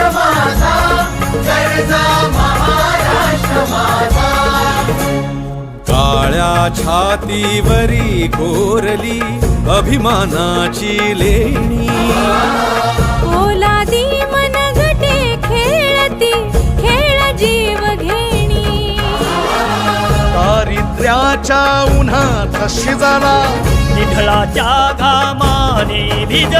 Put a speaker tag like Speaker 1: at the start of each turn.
Speaker 1: महाराष्ट्र माझा गरजा महाराष्ट्र माझा.
Speaker 2: काळ्या छातीवरी कोरली अभिमानाची लेणी.
Speaker 3: ओलादी मनगटे खेळती खेळ जीव घेणी.
Speaker 4: दारिद्र्याच्या उन्हात शिजाला
Speaker 5: निढळाच्या घामाने भिजला.